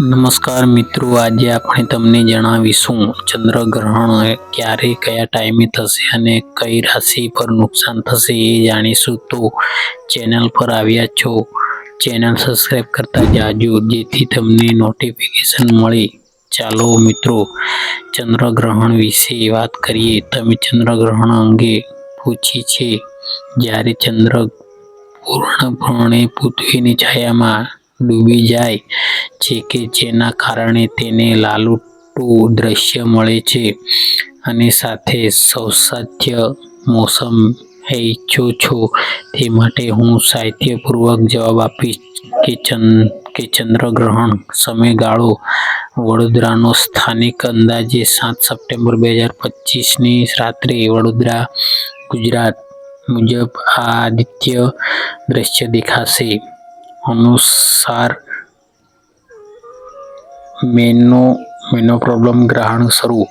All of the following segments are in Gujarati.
નમસ્કાર મિત્રો, આજે આપણે તમને જણાવીશું ચંદ્રગ્રહણ ક્યારે, કયા ટાઈમે થશે અને કઈ રાશિ પર નુકસાન થશે એ જાણીશું. તો ચેનલ પર આવ્યા છો, ચેનલ સબસ્ક્રાઈબ કરતા જાજો, જેથી તમને નોટિફિકેશન મળે. ચાલો મિત્રો, ચંદ્રગ્રહણ વિશે વાત કરીએ. તમે ચંદ્રગ્રહણ અંગે પૂછી છે, જ્યારે ચંદ્ર પૂર્ણપણે પૃથ્વીની છાયામાં ડૂબી જાય છે કે જેના કારણે તેને લાલૂટું દ્રશ્ય મળે છે અને સાથે સૌસાધ્ય મોસમ ઈચ્છો છો તે માટે હું સાહિત્યપૂર્વક જવાબ આપીશ કે ચંદ, કે ચંદ્રગ્રહણ સમયગાળો વડોદરાનો સ્થાનિક અંદાજે સાત સપ્ટેમ્બર બે હજાર પચીસની રાત્રે વડોદરા, ગુજરાત મુજબ આ આદિત્ય દ્રશ્ય દેખાશે. અનુસાર મેનો મેનો પ્રોબ્લેમ ગ્રહણ શરૂ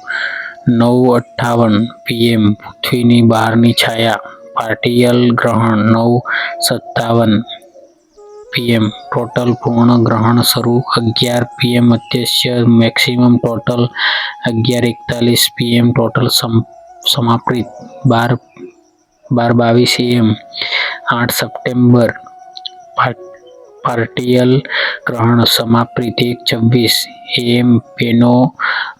નવ અઠ્ઠાવન પીએમ પૃથ્વીની બહારની છાયા પાર્ટિયલ ગ્રહણ નવ સત્તાવન પીએમ ટોટલ પૂર્ણ ગ્રહણ શરૂ અગિયાર પીએમ અત્યસ્ય મેક્સિમમ ટોટલ અગિયાર એકતાલીસ પીએમ ટોટલ સમાપ્ત બાર બાર બાવીસ એમ આઠ સપ્ટેમ્બર પાર્ટિયલ ગ્રહણ સમાપ્ત એક છવ્વીસ એમ પેનો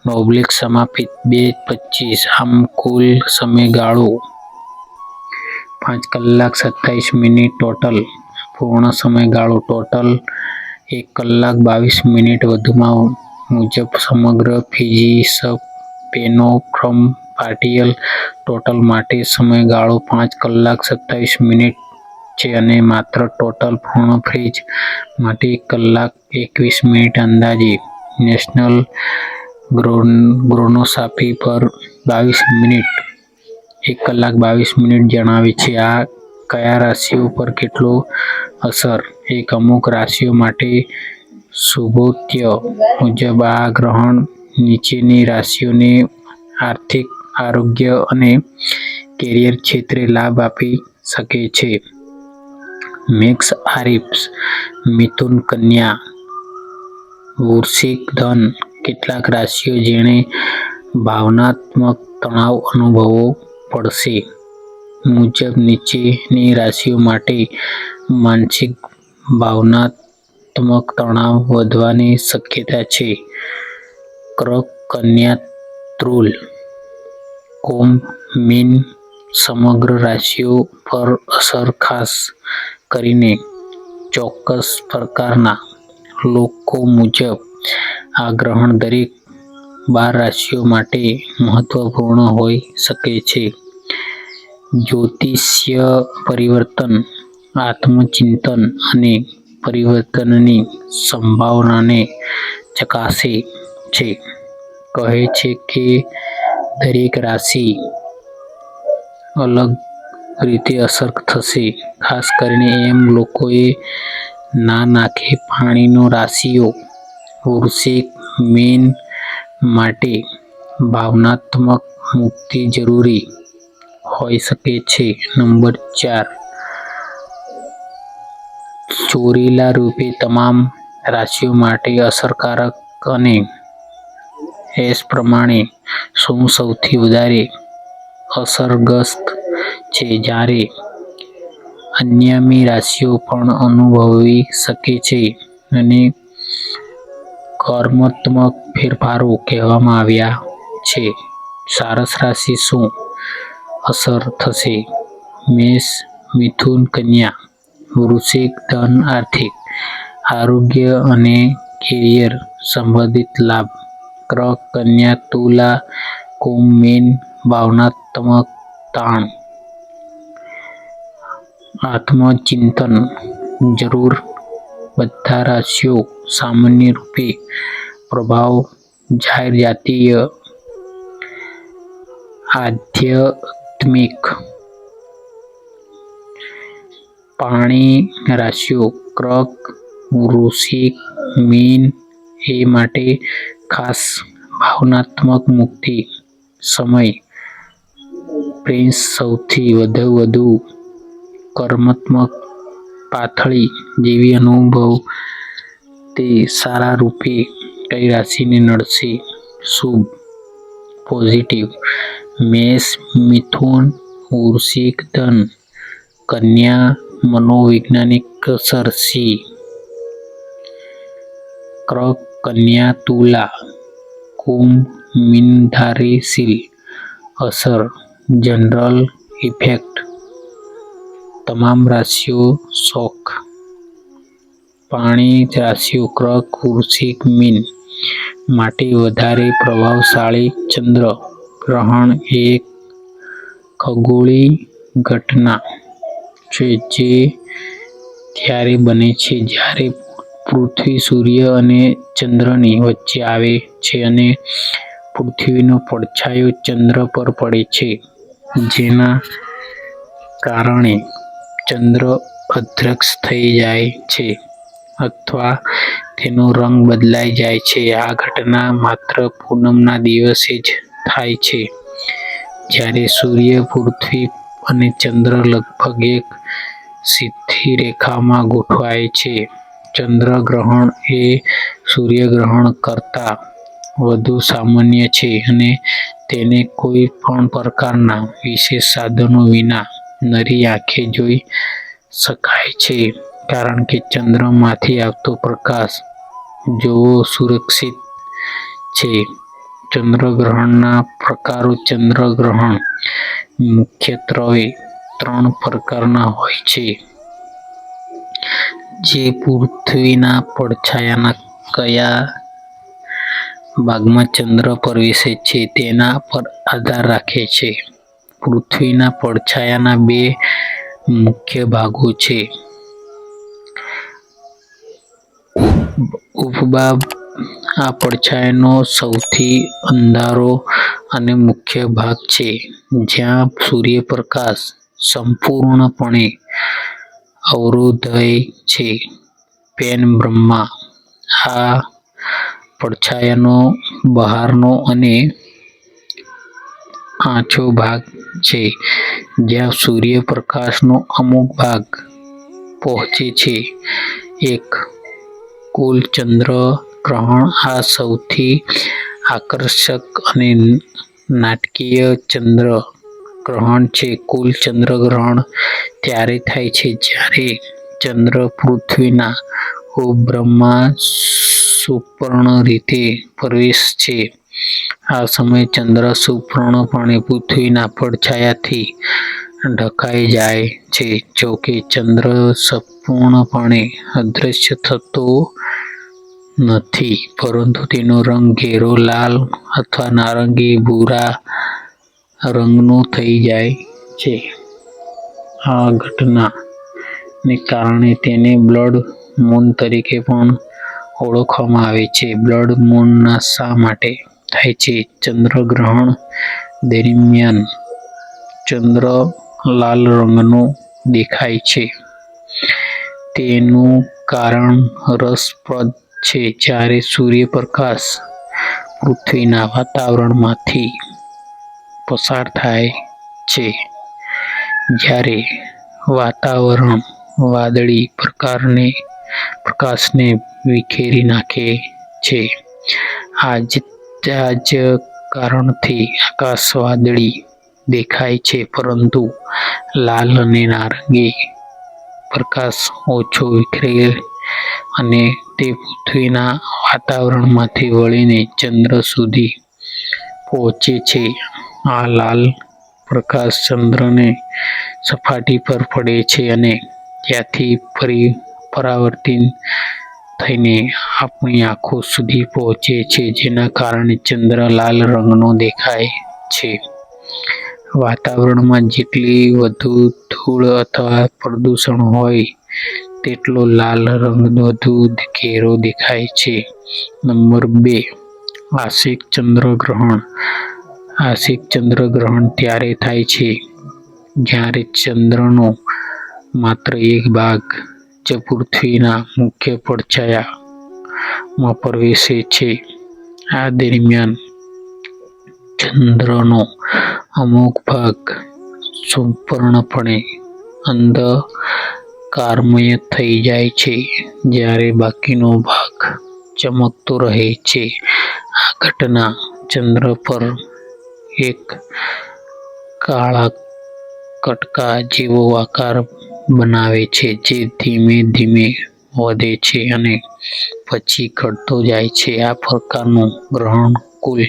નોબ્લિક સમાપિત બે પચીસ. આમ કુલ સમયગાળો પાંચ કલાક સત્તાવીસ મિનિટ ટોટલ. પૂર્ણ સમયગાળો ટોટલ એક કલાક બાવીસ મિનિટ વધુમાં મુજબ સમગ્ર ફિઝિક્સ પેનો ક્રમ પાર્ટિયલ ટોટલ માટે સમયગાળો પાંચ કલાક સત્તાવીસ મિનિટ છે અને માત્ર ટોટલ પૂર્ણ ફ્રીજ માટે કલાક એકવીસ મિનિટ અંદાજે નેશનલ ગ્રોનોસાફી પર બાવીસ મિનિટ, એક કલાક બાવીસ મિનિટ જણાવે છે. આ કયા રાશિઓ પર કેટલો અસર? એક અમુક રાશિઓ માટે શુભોત્ય મુજબ આ ગ્રહણ નીચેની રાશિઓને આર્થિક, આરોગ્ય અને કેરિયર ક્ષેત્રે લાભ આપી શકે છે. મેષ આરિફ્સ, મિથુન કન્યા વૃશ્ચિક ધન, કેટલાક રાશિઓ જેણે ભાવનાત્મક તણાવ અનુભવવો પડશે. મુજબ નીચેની રાશિઓ માટે માનસિક ભાવનાત્મક તણાવ વધવાની શક્યતા છે. ક્રક કન્યા ત્રુલ કોમ મીન, સમગ્ર રાશિઓ પર અસર ખાસ કરીને ચોક્કસ પ્રકારના લોકો મુજબ આ ગ્રહણ દરેક બાર રાશિઓ માટે મહત્વપૂર્ણ હોઈ શકે છે. જ્યોતિષ્ય પરિવર્તન, આત્મચિંતન અને પરિવર્તનની સંભાવનાને ચકાસે છે. કહે છે કે દરેક રાશિ અલગ રીતે અસર થશે. ખાસ કરીને એમ લોકોએ ના નાખે પાણીનો રાશિઓ વૃશ્ચિક મીન માટે ભાવનાત્મક મુક્તિ જરૂરી હોઈ શકે છે. નંબર ચાર. ચોરીલા રૂપે તમામ રાશિઓ માટે અસરકારક અને એસ પ્રમાણે શું સૌથી વધારે અસરગ્રસ્ત છે જ્યારે અન્યમી રાશિઓ પણ અનુભવી શકે છે અને કર્માત્મક ફેરફારો કહેવામાં આવ્યા છે. સારસ રાશિ શું? અસર થશે. મેષ, મિથુન કન્યા, વૃશ્ચિક, ધન, આર્થિક, આરોગ્ય અને કેરિયર સંબંધિત લાભ. કર્ક કન્યા, તુલા, કુંભ, મીન, ભાવનાત્મક તાણ. આત્મચિંતન જરૂર બધા રાશિઓ સામાન્ય રૂપે પ્રભાવ જાહેર જાતીય આધ્યાત્મિક પાણી રાશિઓ કર્ક વૃશ્ચિક મીન એ માટે ખાસ ભાવનાત્મક મુક્તિ સમય પ્રિન્સ સૌથી વધુ વધુ કર્માત્મક પાતળી જેવી અનુભવ તે સારા રૂપે કઈ રાશિને નડશે. શુભ. પોઝિટિવ મેષ, મિથુન વૃશ્ચિક ધન, કન્યા, મનોવૈજ્ઞાનિક સરસી. ક્ર કન્યા, તુલા, કુંભ મીનધારીશીલ અસર, જનરલ ઇફેક્ટ તમામ રાશિઓ શોખ પાણી રાશિઓ ક્ર કૃષિક મીન. માટે વધારે પ્રભાવશાળી ચંદ્ર. ગ્રહણ એક ખગોળી ઘટના છે જે ત્યારે બને છે જ્યારે પૃથ્વી, સૂર્ય અને ચંદ્રની વચ્ચે આવે છે અને પૃથ્વીનો પડછાયો ચંદ્ર પર પડે છે. જેના કારણે ચંદ્ર અદ્રક્ષ થઈ જાય છે અથવા તેનો રંગ બદલાઈ જાય છે. આ ઘટના માત્ર પૂનમના દિવસે જ થાય છે. જ્યારે સૂર્ય, પૃથ્વી અને ચંદ્ર લગભગ એક સીધી રેખામાં ગોઠવાય છે. ચંદ્રગ્રહણ એ સૂર્યગ્રહણ કરતાં વધુ સામાન્ય છે અને તેને કોઈ પણ પ્રકારના વિશેષ સાધનો વિના નરી આંખે જોઈ શકાય છે. કારણ કે ચંદ્રમાંથી આવતો પ્રકાશ જોવો સુરક્ષિત છે. ચંદ્રગ્રહણના પ્રકારો ચંદ્રગ્રહણ મુખ્યત્વે ત્રણ પ્રકારના હોય છે. જે પૃથ્વીના પડછાયાના કયા ભાગમાં ચંદ્ર પ્રવેશે છે તેના પર આધાર રાખે છે. પૃથ્વીના પડછાયાના બે મુખ્ય ભાગો છે. ઉપબા આ પડછાયાનો સૌથી અંધારો અને મુખ્ય ભાગ છે. જ્યાં સૂર્યપ્રકાશ સંપૂર્ણપણે અવરોધાય છે. પેન બ્રહ્મા આ પડછાયાનો બહારનો અને આછો ભાગ છે, જ્યાં સૂર્યપ્રકાશનો અમુક ભાગ પહોંચે છે. એક કુલ ચંદ્રગ્રહણ આ સૌથી આકર્ષક અને નાટકીય ચંદ્રગ્રહણ છે. કુલ ચંદ્રગ્રહણ ત્યારે થાય છે જ્યારે ચંદ્ર પૃથ્વીના ઉપબ્રહ્મા સુપર્ણ રીતે પ્રવેશ છે. આ સમયે ચંદ્ર સુપર્ણપણે પૃથ્વીના પડછાયાથી ઢંકાઈ જાય છે. જો કે ચંદ્ર સંપૂર્ણપણે અદૃશ્ય થતો નથી, પરંતુ તેનો રંગ ઘેરો લાલ અથવા નારંગી ભૂરા રંગનો થઈ જાય છે. આ ઘટનાને કારણે તેને બ્લડ મૂન તરીકે પણ ઓળખવામાં આવે છે. બ્લડ મૂનના શા માટે? થાય છે. ચંદ્રગ્રહણ દરમિયાન ચંદ્ર લાલ રંગનો દેખાય છે. તેનું કારણ રસપ્રદ છે. જ્યારે સૂર્યપ્રકાશ પૃથ્વીના વાતાવરણમાંથી પસાર થાય છે. જ્યારે વાતાવરણ વાદળી પ્રકારને, પ્રકાશને વિખેરી નાખે છે. આ જ કારણથી આકાશ વાદળી દેખાય છે, પરંતુ લાલ અને નારંગી પ્રકાશ ઓછો વિખરે અને તે પૃથ્વીના વાતાવરણમાંથી વળીને ચંદ્ર સુધી પહોંચે છે. આ લાલ પ્રકાશ ચંદ્રને સપાટી પર પડે છે અને ત્યાંથી ફરી પરાવર્તિત થઈને આપણી આંખો સુધી પહોંચે છે, જેના કારણે ચંદ્ર લાલ રંગનો દેખાય છે. વાતાવરણમાં જેટલી વધુ ધૂળ અથવા પ્રદૂષણ હોય, તેટલો લાલ રંગ વધુ ઘેરો દેખાય છે. નંબર બે, આશિક ચંદ્રગ્રહણ. આશિક ચંદ્રગ્રહણ ત્યારે થાય છે, જ્યારે ચંદ્રનો માત્ર એક ભાગ જ પૃથ્વીના મુખ્ય પડછાયામાં પ્રવેશે છે આ દરમિયાન ચંદ્રનો અમુક ભાગ સંપૂર્ણપણે અંધકારમય થઈ જાય છે, જ્યારે બાકીનો ભાગ ચમકતો રહે છે. આ ઘટના ચંદ્ર પર એક કાળા કટકા જેવો આકાર બનાવે છે, જે ધીમે ધીમે વધે છે અને પછી ઘટતો જાય છે. આ પ્રકારનું ગ્રહણ કુલ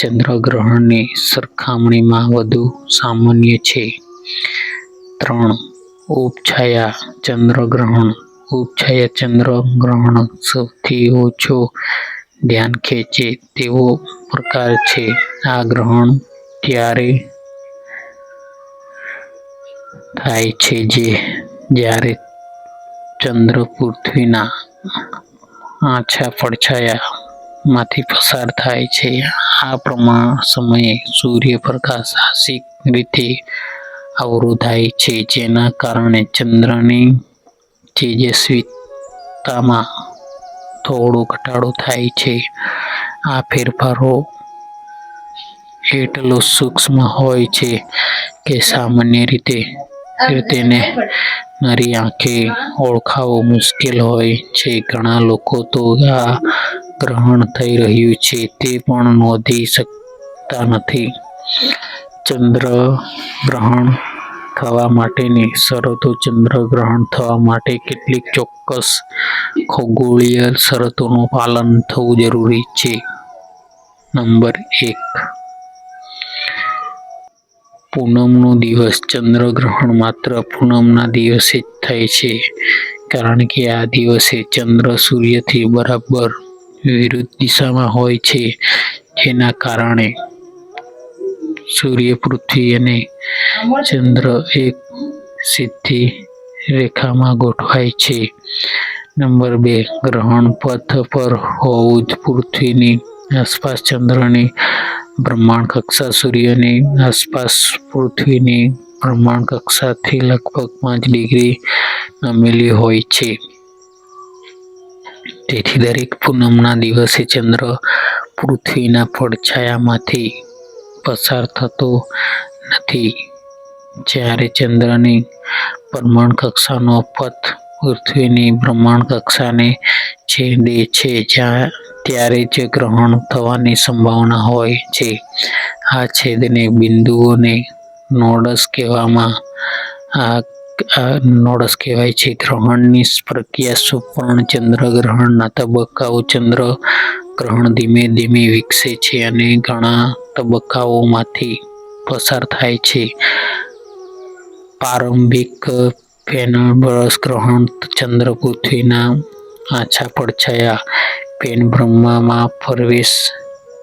ચંદ્રગ્રહણની સરખામણીમાં વધુ સામાન્ય છે. ત્રણ, ઉપછાયા ચંદ્રગ્રહણ ઉપછાયા ચંદ્રગ્રહણ સૌથી ઓછો ધ્યાન ખેંચે તેવો પ્રકાર છે. આ ગ્રહણ ત્યારે થાય છે જે જ્યારે ચંદ્ર પૃથ્વીના આછા પડછાયામાંથી પસાર થાય છે. આ પ્રમાણ સમયે સૂર્યપ્રકાશ આંશિક રીતે અવરોધાય છે, જેના કારણે ચંદ્રની તેજસ્વીતામાં થોડો ઘટાડો થાય છે. આ ફેરફારો એટલો સૂક્ષ્મ હોય છે કે સામાન્ય રીતે તેને મારી આંખે ઓળખાવો મુશ્કેલ હોય છે. ઘણા લોકો તો આ ગ્રહણ થઈ રહ્યું છે તે પણ નોંધી શકતા નથી. ચંદ્ર ગ્રહણ થવા માટેની શરતો ચંદ્રગ્રહણ થવા માટે કેટલીક ચોક્કસ ખગોળીય શરતોનું પાલન થવું જરૂરી છે. નંબર એક પૂનમનો દિવસ ચંદ્રગ્રહણ માત્ર પૂનમના દિવસે જ થાય છે, કારણ કે આ દિવસે ચંદ્ર સૂર્યથી બરાબર વિરુદ્ધ દિશામાં હોય છે, જેના કારણે સૂર્ય પૃથ્વી અને ચંદ્ર એક સીધી રેખામાં ગોઠવાય છે. નંબર બે, ગ્રહણ પથ પર હોવું જ પૃથ્વીની આસપાસ ચંદ્રની ભ્રમણકક્ષા સૂર્યની, આસપાસ પૃથ્વીની ભ્રમણકક્ષાથી લગભગ પાંચ ડિગ્રી નમેલી હોય છે. તેથી દરેક પૂનમના દિવસે ચંદ્ર પૃથ્વીના પડછાયામાંથી પસાર થતો નથી. જ્યારે ચંદ્રની ભ્રમણકક્ષાનો પથ પૃથ્વીની ભ્રમણકક્ષાને છેદે છે ત્યારે જ ગ્રહણ થવાની સંભાવના હોય છે. આ છેદને બિંદુઓને નોડસ કહેવામાં, આ નોડસ કહેવાય છે. ગ્રહણની પ્રક્રિયા સુપર્ણ ચંદ્રગ્રહણના તબક્કાઓ ચંદ્રગ્રહણ ધીમે ધીમે વિકસે છે અને ઘણા તબક્કાઓમાંથી પસાર થાય છે. પ્રારંભિક પેનબર્સ ગ્રહણ ચંદ્ર પૃથ્વીના આછા પડછાયા પેનભ્રમમાં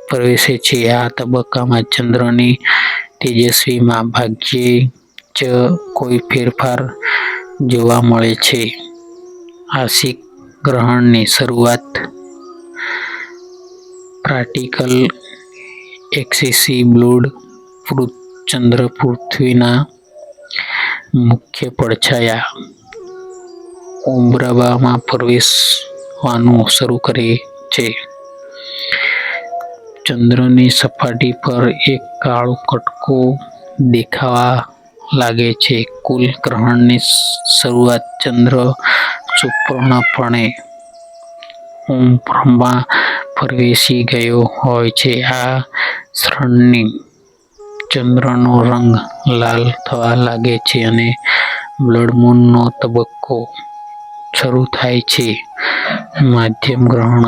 પ્રવેશે છે. આ તબક્કામાં ચંદ્રની તેજસ્વીમાં ભાગ્યે જ કોઈ ફેરફાર જોવા મળે છે. આશિક ગ્રહણની શરૂઆત પ્રેક્ટિકલ એક્સેસિબિલિટી ચંદ્ર પૃથ્વીના મુખ્ય પડછાયા ઉમરાવામાં પ્રવેશવાનું શરૂ કરે છે. ચંદ્રની સપાટી પર એક કાળો કટકો દેખાવા લાગે છે. કુલ ગ્રહણની શરૂઆત ચંદ્ર સુપર્ણપણે ઓમ બ્રહ્મા પ્રવેશી ગયો હોય છે. આ શ્રણની ચંદ્રનો રંગ લાલ થવા લાગે છે અને બ્લડ મૂનનો તબક્કો શરૂ થાય છે. મધ્યમ ગ્રહણ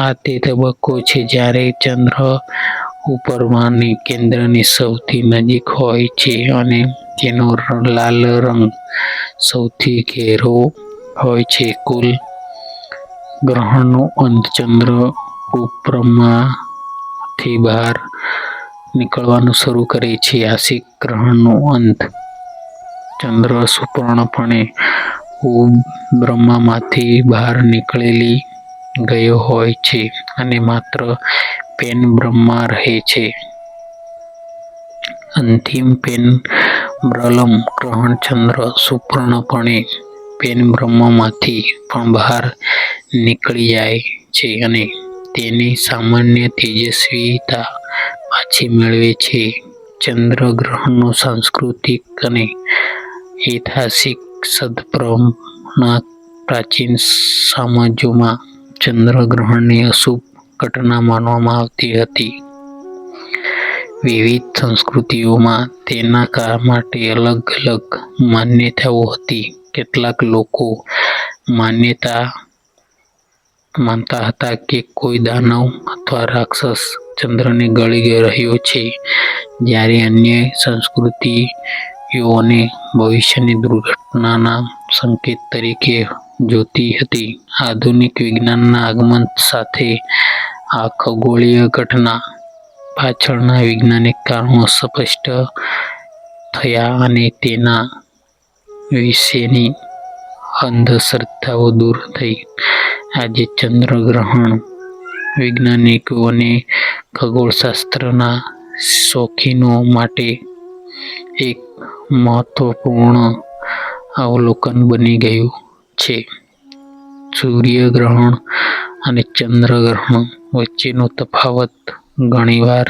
આ તે તબક્કો છે, જ્યારે ચંદ્ર ઉપગ્રહના કેન્દ્રની સૌથી નજીક હોય છે અને તેનો લાલ રંગ સૌથી ઘેરો હોય છે. કુલ ગ્રહણનો અંત ચંદ્ર ઉપરમાંથી બહાર નીકળવાનું શરૂ કરે છે. આશિક ગ્રહણનો અંત ચંદ્ર સંપૂર્ણપણે ઉંબરામાંથી બહાર નીકળી ગયો હોય છે અને માત્ર પેન બ્રહ્મા રહે છે. અંતિમ પેન બ્રલમ ગ્રહણ ચંદ્ર પેન બ્રહ્મામાંથી પણ બહાર નીકળી જાય છે અને તેની સામાન્ય તેજસ્વીતા પાછી મેળવે છે. ચંદ્રગ્રહણનો સાંસ્કૃતિક અને ઐતિહાસિક સદપરના પ્રાચીન સમાજોમાં ચંદ્રગ્રહણને અશુભ ઘટના માનવામાં આવતી હતી. વિવિધ સંસ્કૃતિઓમાં તેના માટે અલગ અલગ માન્યતાઓ હતી. કેટલાક લોકો માન્યતા માનતા હતા કે કોઈ દાનવ અથવા રાક્ષસ ચંદ્રને ગળી રહ્યો છે, જ્યારે અન્ય સંસ્કૃતિઓને ભવિષ્યની દુર્ઘટનાના સંકેત તરીકે જોતી હતી. આધુનિક વિજ્ઞાનના આગમન સાથે આ ખગોળીય ઘટના પાછળના વૈજ્ઞાનિક કારણો સ્પષ્ટ થયા અને તેના વિશેની અંધશ્રદ્ધાઓ દૂર થઈ. આજે ચંદ્રગ્રહણ વૈજ્ઞાનિકો અને ખગોળશાસ્ત્રના શોખીનો માટે એક મહત્વપૂર્ણ અવલોકન બની ગયું છે. સૂર્યગ્રહણ અને ચંદ્રગ્રહણ વચ્ચેનો તફાવત ઘણીવાર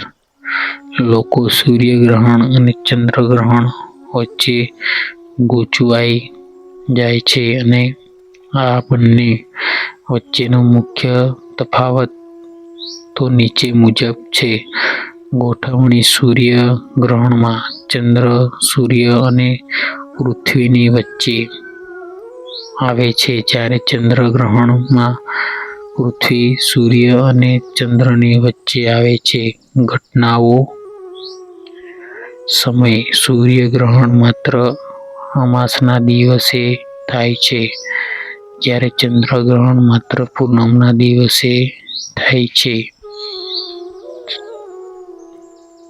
લોકો સૂર્યગ્રહણ અને ચંદ્રગ્રહણ વચ્ચે ગૂંચવાઈ જાય છે અને આ બંને વચ્ચેનો મુખ્ય તફાવત તો નીચે મુજબ છે. ગોઠવણી સૂર્ય ગ્રહણમાં ચંદ્ર સૂર્ય અને પૃથ્વીની વચ્ચે આવે છે જ્યારે ચંદ્રગ્રહણમાં પૃથ્વી સૂર્ય અને ચંદ્રની વચ્ચે આવે છે. ઘટનાઓ સમય સૂર્યગ્રહણ માત્ર અમાસના દિવસે થાય છે, જ્યારે ચંદ્રગ્રહણ માત્ર પૂનમના દિવસે થાય છે.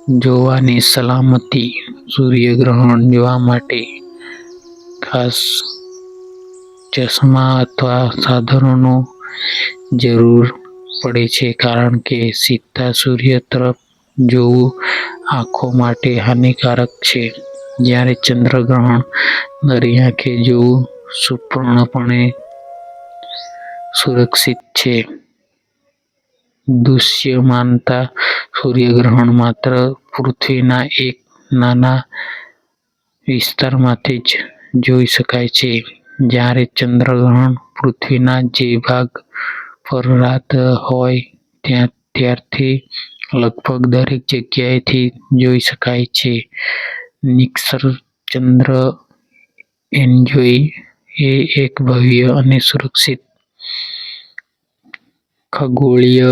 જોવાની સલામતી સૂર્યગ્રહણ જોવા માટે ખાસ ચશ્મા અથવા સાધનોનો જરૂર પડે છે કારણ કે સીધા સૂર્ય તરફ જોવું આંખો માટે હાનિકારક છે, જ્યારે ચંદ્રગ્રહણ નરી આંખે જોવું સંપૂર્ણપણે સુરક્ષિત છે. દૃશ્યમાનતા સૂર્યગ્રહણ માત્ર પૃથ્વીના એક નાના વિસ્તારમાંથી જ જોઈ શકાય છે, જ્યારે ચંદ્રગ્રહણ પૃથ્વીના જે ભાગ પર રાત હોય ત્યારથી લગભગ દરેક જગ્યાએથી જોઈ શકાય છે. નિક્ષર ચંદ્ર એન્જોય એ એક ભવ્ય અને સુરક્ષિત ખગોળીય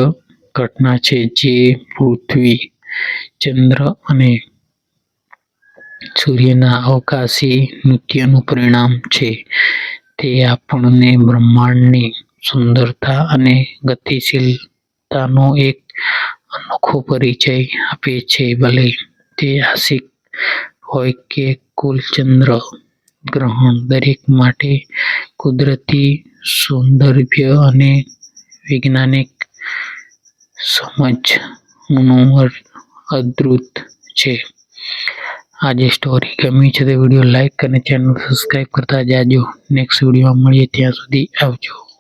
ઘટના છે જે પૃથ્વી, ચંદ્ર અને સૂર્યના અવકાશી નૃત્યનું પરિણામ છે. તે આપણને બ્રહ્માંડની સુંદરતા અને ગતિશીલતાનો એક અનોખો પરિચય આપે છે. ભલે તે આશિક હોય કે કુલ, ચંદ્ર ગ્રહણ દરેક માટે કુદરતી સૌંદર્ય અને વૈજ્ઞાનિક સમજણનું અદ્ભુત છે. આજે સ્ટોરી ગમી છે તે વીડિયો લાઇક અને ચેનલ સબસ્ક્રાઈબ કરતા જાજો. નેક્સ્ટ વિડીયોમાં મળીએ ત્યાં સુધી આવજો.